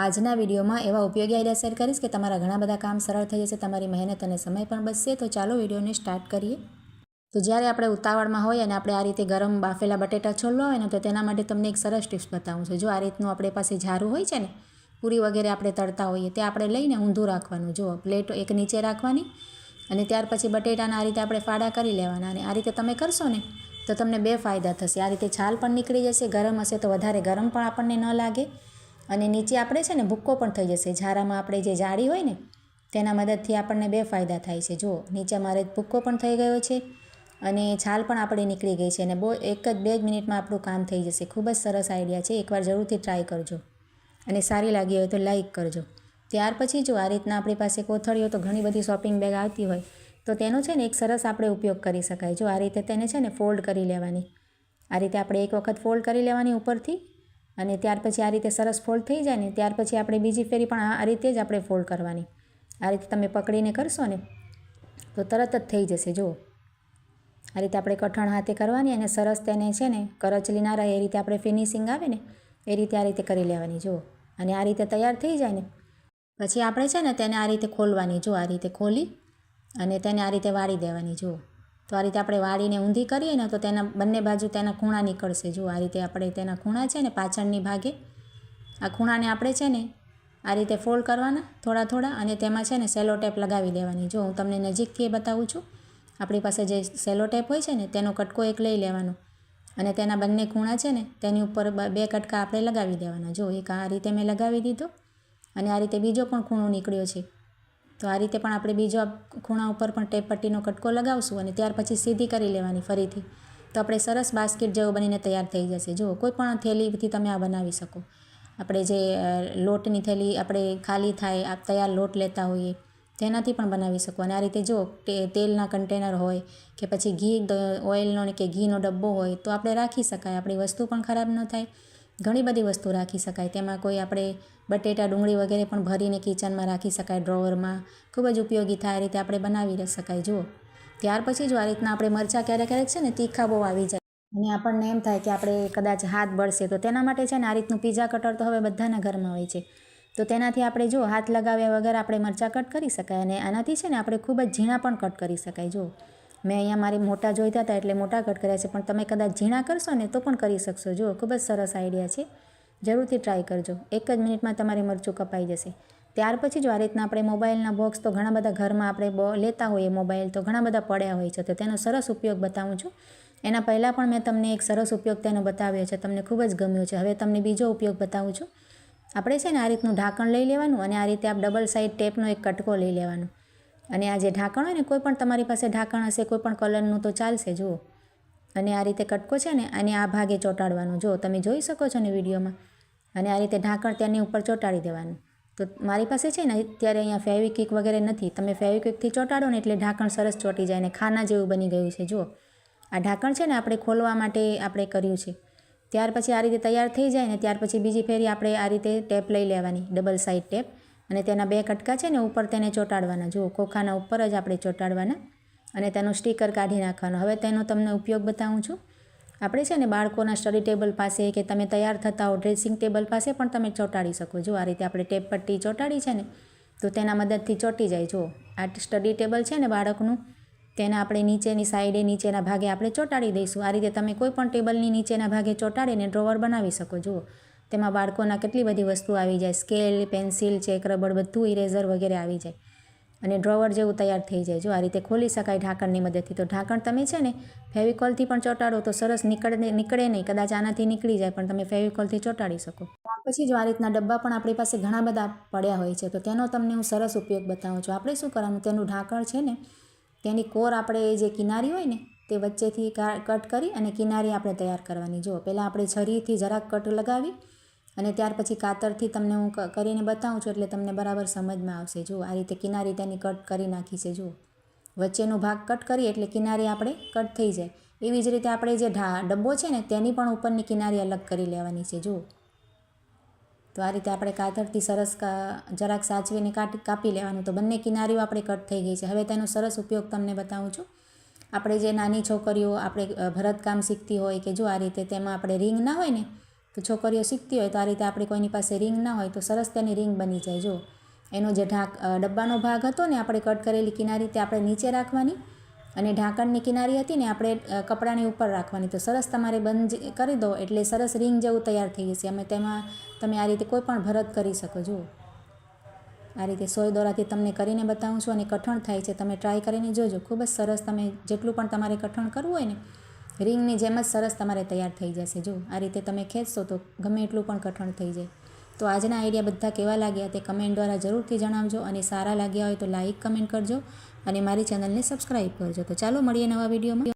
આજના વિડીયોમાં એવા ઉપયોગી આઈડિયા શેર કરીશ કે તમારા ઘણા બધા કામ સરળ થઈ જશે, તમારી મહેનત અને સમય પણ બચશે. તો ચાલો વિડીયોને સ્ટાર્ટ કરીએ. તો જ્યારે આપણે ઉતાવળમાં હોય અને આપણે આ રીતે ગરમ બાફેલા બટેટા છોલવા હોય ને, તો તેના માટે તમને એક સરસ ટિપ્સ બતાવું છું. જો આ રીતનું આપણી પાસે ઝારું હોય છે ને, પૂરી વગેરે આપણે તળતા હોઈએ, તે આપણે લઈને ઊંધું રાખવાનું. જુઓ, પ્લેટ એક નીચે રાખવાની અને ત્યાર પછી બટેટાના આ રીતે આપણે ફાડા કરી લેવાના અને આ રીતે તમે કરશો ને, તો તમને બે ફાયદા થશે. આ રીતે છાલ પણ નીકળી જશે, ગરમ હશે તો વધારે ગરમ પણ આપણને ન લાગે. અને નીચે આપણે છે ને ભૂક્કો પણ થઈ જશે. ઝારામાં આપણે જે જાળી હોય ને, તેના મદદથી આપણને બે ફાયદા થાય છે. જો નીચે મારે ભૂક્કો પણ થઈ ગયો છે અને છાલ પણ આપણે નીકળી ગઈ છે અને બહુ એક જ બે જ મિનિટમાં આપણું કામ થઈ જશે. ખૂબ જ સરસ આઈડિયા છે. એકવાર જરૂરથી ટ્રાય કરજો અને સારી લાગી હોય તો લાઈક કરજો. ત્યાર પછી જો આ રીતના આપણી પાસે કોથળીઓ તો ઘણી બધી શોપિંગ બેગ આવતી હોય, તો તેનો છે ને એક સરસ આપણે ઉપયોગ કરી શકાય. જો આ રીતે તેને છે ને ફોલ્ડ કરી લેવાની, આ રીતે આપણે એક વખત ફોલ્ડ કરી લેવાની ઉપરથી અને ત્યાર પછી આ રીતે સરસ ફોલ્ડ થઈ જાય ને, ત્યાર પછી આપણે બીજી ફેરી પણ આ રીતે જ આપણે ફોલ્ડ કરવાની. આ રીતે તમે પકડીને કરશો ને, તો તરત જ થઈ જશે, જુઓ. આ રીતે આપણે કઠણ હાથે કરવાની અને સરસ તેને છે ને, કરચલી ના રહે એ રીતે આપણે ફિનિશિંગ આવે ને, એ રીતે આ રીતે કરી લેવાની, જુઓ. અને આ રીતે તૈયાર થઈ જાય ને, પછી આપણે છે ને તેને આ રીતે ખોલવાની જો આ રીતે ખોલી અને તેને આ રીતે વાળી દેવાની, જુઓ. તો આ રીતે આપણે વાળીને ઊંધી કરીએ ને તો તેના બંને બાજુ તેના ખૂણા નીકળશે. જો આ રીતે આપણે તેના ખૂણા છે ને પાછળની ભાગે, આ ખૂણાને આપણે છે ને આ રીતે ફોલ્ડ કરવાના થોડા થોડા અને તેમાં છે ને સેલો ટેપ લગાવી દેવાની. જો, હું તમને નજીકથી એ બતાવું છું. આપણી પાસે જે સેલો ટેપ હોય છે ને તેનો કટકો એક લઈ લેવાનો અને તેના બંને ખૂણા છે ને તેની ઉપર બે કટકા આપણે લગાવી દેવાના. જો, એક આ રીતે મેં લગાવી દીધો અને આ રીતે બીજો પણ ખૂણો નીકળ્યો છે. તો આ રીતે પણ આપણે બીજો ખૂણા ઉપર પણ ટેપ પટ્ટીનો કટકો લગાવશું અને ત્યાર પછી સીધી કરી લેવાની ફરીથી. તો આપણે સરસ બાસ્કેટ જેવો બનીને તૈયાર થઈ જશે. જુઓ, કોઈ પણ થેલીથી તમે આ બનાવી શકો. આપણે જે લોટની થેલી આપણે ખાલી થાય તૈયાર લોટ લેતા હોઈએ, તેનાથી પણ બનાવી શકો. અને આ રીતે જો તેલના કન્ટેનર હોય કે પછી ઘી ઓઇલનો કે ઘીનો ડબ્બો હોય, તો આપણે રાખી શકાય. આપણી વસ્તુ પણ ખરાબ ન થાય. ઘણી બધી વસ્તુ રાખી શકાય. તેમાં કોઈ આપણે બટેટા, ડુંગળી વગેરે પણ ભરીને કિચનમાં રાખી શકાય, ડ્રોવરમાં. ખૂબ જ ઉપયોગી થાય, આ રીતે આપણે બનાવી શકાય. જુઓ. ત્યાર પછી જો આ રીતના આપણે મરચાં ક્યારેક ક્યારેક છે ને તીખા બહુ આવી જાય. અને આપણને એમ થાય કે આપણે કદાચ હાથ બળશે તો તેના માટે છે ને આ રીતનું પીઝા કટર તો હવે બધાના ઘરમાં હોય છે. તો તેનાથી આપણે જો હાથ લગાવ્યા વગર આપણે મરચાં કટ કરી શકાય અને આનાથી છે ને આપણે ખૂબ જ ઝીણા પણ કટ કરી શકાય. જો મેં અહીંયા મારી મોટા જોઈતા હતા એટલે મોટા કટ કર્યા છે, પણ તમે કદાચ ઝીણા કરશો ને તો પણ કરી શકશો. જુઓ, ખૂબ જ સરસ આઈડિયા છે. જરૂરથી ટ્રાય કરજો. એક જ મિનિટમાં તમારે મરચું કપાઈ જશે. ત્યાર પછી જો આ રીતના આપણે મોબાઈલના બોક્સ તો ઘણા બધા ઘરમાં આપણે લેતા હોઈએ મોબાઈલ, તો ઘણા બધા પડ્યા હોય છે, તો તેનો સરસ ઉપયોગ બતાવું છું. એના પહેલાં પણ મેં તમને એક સરસ ઉપયોગ તેનો બતાવ્યો છે, તમને ખૂબ જ ગમ્યો છે. હવે તમને બીજો ઉપયોગ બતાવું છું. આપણે છે ને આ રીતનું ઢાંકણ લઈ લેવાનું અને આ રીતે આ ડબલ સાઇડ ટેપનો એક કટકો લઈ લેવાનો. અને આ જે ઢાંકણ હોય ને, કોઈ પણ તમારી પાસે ઢાંકણ હશે, કોઈ પણ કલરનું તો ચાલશે, જુઓ. અને આ રીતે કટકો છે ને અને આ ભાગે ચોંટાડવાનું. જો તમે જોઈ શકો છો ને વિડીયોમાં? અને આ રીતે ઢાંકણ તેની ઉપર ચોંટાડી દેવાનું. તો મારી પાસે છે ને, અત્યારે અહીંયા ફેવિક્વિક વગેરે નથી. તમે ફેવિક્વિકથી ચોંટાડો ને એટલે ઢાંકણ સરસ ચોંટી જાય ને ખાના જેવું બની ગયું છે, જુઓ. આ ઢાંકણ છે ને, આપણે ખોલવા માટે આપણે કર્યું છે. ત્યાર પછી આ રીતે તૈયાર થઈ જાય ને, ત્યાર પછી બીજી ફેરી આપણે આ રીતે ટેપ લઈ લેવાની, ડબલ સાઇડ ટેપ. અને તેના બે કટકા છે ને ઉપર તેને ચોંટાડવાના. જુઓ, ખોખાના ઉપર જ આપણે ચોંટાડવાના અને તેનું સ્ટીકર કાઢી નાખવાનું. હવે તેનો તમને ઉપયોગ બતાવું છું. આપણે છે ને બાળકોના સ્ટડી ટેબલ પાસે કે તમે તૈયાર થતા હો, ડ્રેસિંગ ટેબલ પાસે પણ તમે ચોંટાડી શકો જો આ રીતે આપણે ટેપ પટ્ટી ચોંટાડી છે ને, તો તેના મદદથી ચોંટી જાય. જુઓ, આ સ્ટડી ટેબલ છે ને બાળકનું, તેને આપણે નીચેની સાઈડે, નીચેના ભાગે આપણે ચોંટાડી દઈશું. આ રીતે તમે કોઈ પણ ટેબલની નીચેના ભાગે ચોંટાડીને ડ્રોવર બનાવી શકો. જુઓ તેમાં બાળકોના કેટલી બધી વસ્તુ આવી જાય. સ્કેલ, પેન્સિલ, ચેક રબડ બધું ઇરેઝર વગેરે આવી જાય. અને ડ્રોવર જેવું તૈયાર થઈ જાય. જો આ રીતે ખોલી શકાય ઢાંકણની મદદથી. તો ઢાંકણ તમે છે ને ફેવિકોલથી પણ ચોંટાડો તો સરસ નીકળે નીકળે નહીં. કદાચ આનાથી નીકળી જાય, પણ તમે ફેવિકોલથી ચોંટાડી શકો. પછી જો આ રીતના ડબ્બા પણ આપણી પાસે ઘણા બધા પડ્યા હોય છે, તો તેનો તમને હું સરસ ઉપયોગ બતાવું છું. આપણે શું કરવાનું? તેનું ઢાંકણ છે ને, તેની કોર આપણે જે કિનારી હોય ને, તે વચ્ચેથી કટ કરી અને કિનારી આપણે તૈયાર કરવાની. જુઓ, પહેલાં આપણે છરીથી જરાક કટ લગાવી અને ત્યાર પછી કાતરથી તમને હું કરીને બતાવું છું એટલે તમને બરાબર સમજમાં આવશે. જુઓ, આ રીતે કિનારી તેની કટ કરી નાખી છે, જુઓ. વચ્ચેનો ભાગ કટ કરીએ એટલે કિનારી આપણે કટ થઈ જાય. એવી જ રીતે આપણે જે ઢા, ડબ્બો છે ને, તેની પણ ઉપરની કિનારી અલગ કરી લેવાની છે, જુઓ. તો આ રીતે આપણે કાતરથી સરસ જરાક સાચવીને કાટી, કાપી લેવાનું. તો બંને કિનારીઓ આપણે કટ થઈ ગઈ છે. હવે તેનો સરસ ઉપયોગ તમને બતાવું છું. આપણે જે નાની છોકરીઓ, આપણે ભરતકામ શીખતી હોય કે જો આ રીતે તેમાં આપણે રિંગ ના હોય ને તો છોકરીઓ શીખતી હોય તો આ રીતે આપણે કોઈની પાસે રિંગ ના હોય તો સરસ તેની રિંગ બની જાય, જો. એનો જે ઢાંક ડબ્બાનો ભાગ હતો ને આપણે કટ કરેલી કિનારી તે આપણે નીચે રાખવાની અને ઢાંકણની કિનારી હતી ને આપણે કપડાની ઉપર રાખવાની. તો સરસ તમારે બંધ કરી દો એટલે સરસ રિંગ જેવું તૈયાર થઈ જશે. અમે તેમાં, તમે આ રીતે કોઈ પણ ભરત કરી શકો છો આ રીતે સોય દોરાથી તમને કરીને બતાવું છું અને કઠણ થાય છે. તમે ટ્રાય કરીને જોજો. ખૂબ જ સરસ તમે જેટલું પણ તમારે કઠણ કરવું હોય ને રિંગની જેમ જ સરસ તમારે તૈયાર થઈ જશે. જો આ રીતે તમે ખેંચશો તો ગમે એટલું પણ કઠણ થઈ જાય. તો આજના આઈડિયા બધા કેવા લાગ્યા તે કમેન્ટ દ્વારા જરૂરથી જણાવજો અને સારા લાગ્યા હોય તો લાઈક, કમેન્ટ કરજો અને મારી ચેનલને સબસ્ક્રાઈબ કરજો. તો ચાલો મળીએ નવા વિડીયોમાં.